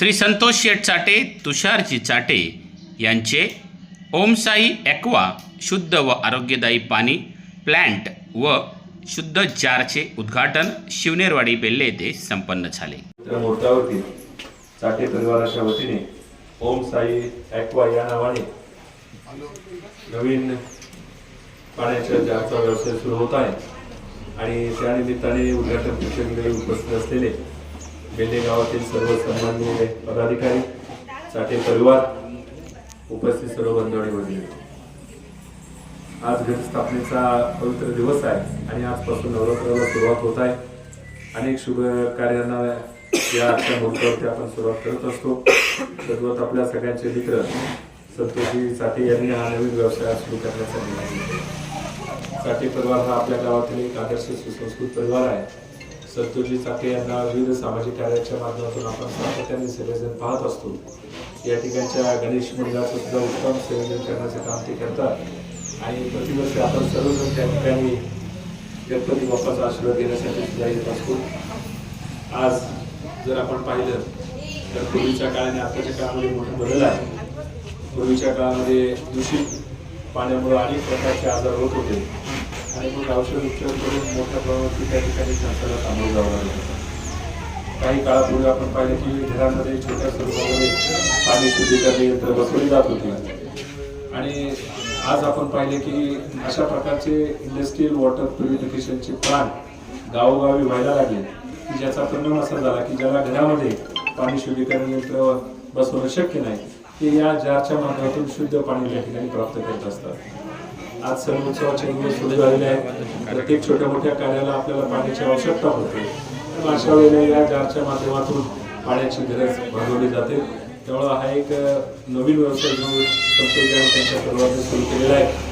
श्री संतोष शेठ चाटे तुषारजी चाटे यांचे ओमसाई ॲक्वा शुद्ध व आरोग्यदायी पाणी प्लॅन्ट व शुद्ध जारचे उद्घाटन शिवनेरवाडी बेल्ले येथे संपन्न झाले. त्या मोर्चावरती चाटे परिवाराच्या वतीने ओम साई ॲक्वा या नावाने नवीन पाण्याच्या जारचा व्यवसाय सुरू होत आहे आणि त्या निमित्ताने उद्घाटन प्रसंगी उपस्थित असलेले बेल्ले गावातील सर्व सन्माननीय पदाधिकारी साठे परिवार उपस्थित सर्व बंधू आणि आज घटस्थापनेचा पवित्र दिवस आहे आणि आजपासून नवरात्राला सुरुवात होत आहे. अनेक शुभ कार्यांना या आजच्या मुहूर्तावरती आपण सुरुवात करत असतो. सर्वात आपल्या सगळ्यांचे मित्र संतोषी साठे यांनी हा नवीन व्यवसाय सुरू करण्याचा निर्णय घेतला. साठे परिवार हा आपल्या गावातील एक आदर्श सुसंस्कृत परिवार आहे. संतोषी साठे यांना विविध सामाजिक कार्याच्या माध्यमातून आपण सातत्याने सगळेजण पाहत असतो. या ठिकाणच्या गणेश मंडळाचं सुद्धा उत्तम संयोजन करण्याचं काम ते करतात. आणि प्रतिवर्षी आपण सर्वजण त्या ठिकाणी गणपती बाप्पाचा आशीर्वाद घेण्यासाठी सुद्धा येत असतो. आज जर आपण पाहिलं तर पूर्वीच्या काळाने आताच्या काळामध्ये मोठा बदल आहे. पूर्वीच्या काळामध्ये दूषित पाण्यामुळे अनेक प्रकारचे आजार होत होते. आणि मग औषध उपचार करून मोठ्या प्रमाणात त्या ठिकाणी माणसाला सामोरं जावं लागलं काही काळापूर्वी आपण पाहिलं की घरामध्ये छोट्या स्वरूपामध्ये पाणी शुद्धीकरण यंत्र बसवली जात होती. आणि आज आपण पाहिले की अशा प्रकारचे इंडस्ट्रीयल वॉटर प्युरिफिकेशनचे प्लांट गावोगावी व्हायला लागले. की ज्याचा परिणाम असा झाला की ज्याला घरामध्ये पाणी शुद्धीकरण यंत्र बसवणं शक्य नाही ते या जारच्या माध्यमातून शुद्ध पाणी त्या ठिकाणी प्राप्त करत असतात. आज सण उत्सवाचे दिवस सुरू झालेले आहेत प्रत्येक छोट्या मोठ्या कार्याला आपल्याला पाण्याची आवश्यकता होते. अशा वेळेला या जारच्या माध्यमातून पाण्याची गरज भागवली जाते. त्यामुळं हा एक नवीन व्यवसाय जो संतोष त्यांच्या सर्वांनी सुरू केलेला आहे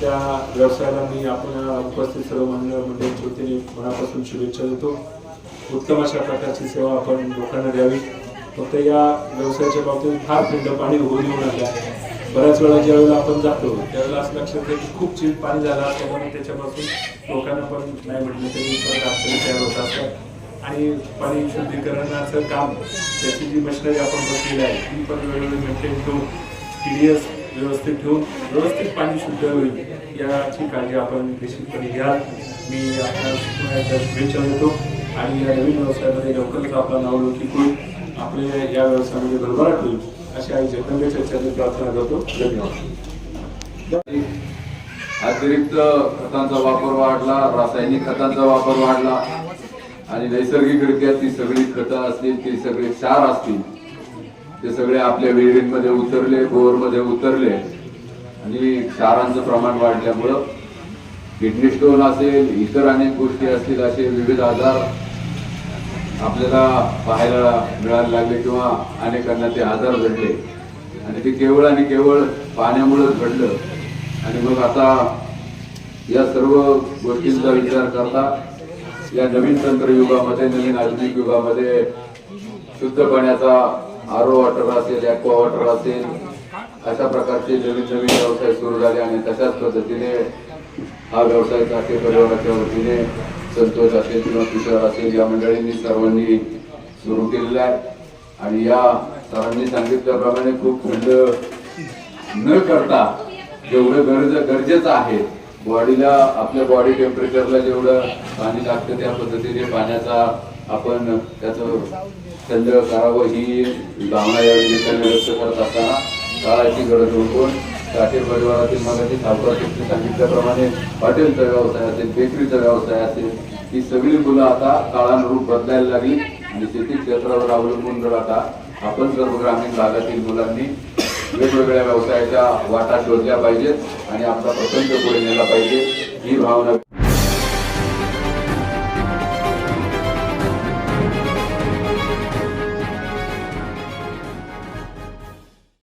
त्या व्यवसायाला मी आपल्या उपस्थित सर्व मंडळ मंडळींच्या वतीने मनापासून शुभेच्छा देतो. उत्तम अशा प्रकारची सेवा आपण लोकांना द्यावी. फक्त या व्यवसायाच्या बाबतीत फार थंड पाणी होऊ देऊ नका बऱ्याच वेळा ज्या वेळेला आपण जातो त्यावेळेला असं लक्षात येतं की खूप चिल पाणी झालं असल्यामुळे त्याच्यापासून लोकांना पण नाही म्हटलं तरी अडचणी तयार होत असतात. आणि पाणी शुद्धीकरणाचं काम त्याची जी मशिनरी आपण बसलेली आहे ती पण वेळोवेळी मेंटेन ठेवून टीडीएस व्यवस्थित ठेवून व्यवस्थित पाणी शुद्ध होईल याची काळजी आपण निश्चितपणे घ्या मी आपल्या शुभेच्छा देतो. आणि या नवीन व्यवसायामध्ये लवकरच आपला नावलौकिक होईल. आपले या व्यवसायामध्ये भरभराट होईल अशी आई जगदंबेच्या प्रार्थना करतो. धन्यवाद. अतिरिक्त खतांचा वापर वाढला रासायनिक खतांचा वापर वाढला आणि नैसर्गिकरित्या ती सगळी खतं असतील ती सगळे क्षार असतील ते सगळे आपल्या विहिरींमध्ये उतरले बोरमध्ये उतरले आणि क्षारांचं प्रमाण वाढल्यामुळं किडनी स्टोन असेल इतर अनेक गोष्टी असतील असे विविध आजार आपल्याला पाहायला मिळायला लागले किंवा अनेकांना ते आजार घडले. आणि ते केवळ आणि केवळ पाण्यामुळेच घडलं. आणि मग आता या सर्व गोष्टींचा विचार करता या नवीन तंत्रयुगामध्ये नवीन आधुनिक युगामध्ये शुद्ध पाण्याचा आरो वॉटर असेल ॲक्वा वॉटर असेल अशा प्रकारचे नवीन नवीन व्यवसाय सुरू झाले आणि तशाच पद्धतीने हा व्यवसाय चाके परिवाराच्या वतीने संतोष असेल किंवा किशोर असेल या मंडळींनी सर्वांनी सुरू केलेला आहे. आणि या सरांनी सांगितल्याप्रमाणे खूप थंड न करता जेवढं गरज गरजेचं आहे बॉडीला आपल्या बॉडी टेम्परेचरला जेवढं पाणी लागतं त्या पद्धतीने पाण्याचा आपण त्याचं थंड करावं ही भावना या निमित्ताने व्यक्त करत असताना काळाची गरज ओळखून काठे परिवारातील मगाशी सावकार सांगितल्याप्रमाणे हॉटेलचा व्यवसाय असेल बेकरीचा व्यवसाय असेल ही सगळी मुलं आता काळानुरूप बदलायला लागली आणि शेती क्षेत्रावर अवलंबून जर आता आपण सर्व ग्रामीण भागातील मुलांनी वेगवेगळ्या व्यवसायाच्या वाटा शोधल्या पाहिजेत आणि आपला प्रपंच पुढे नेला पाहिजे ही भावना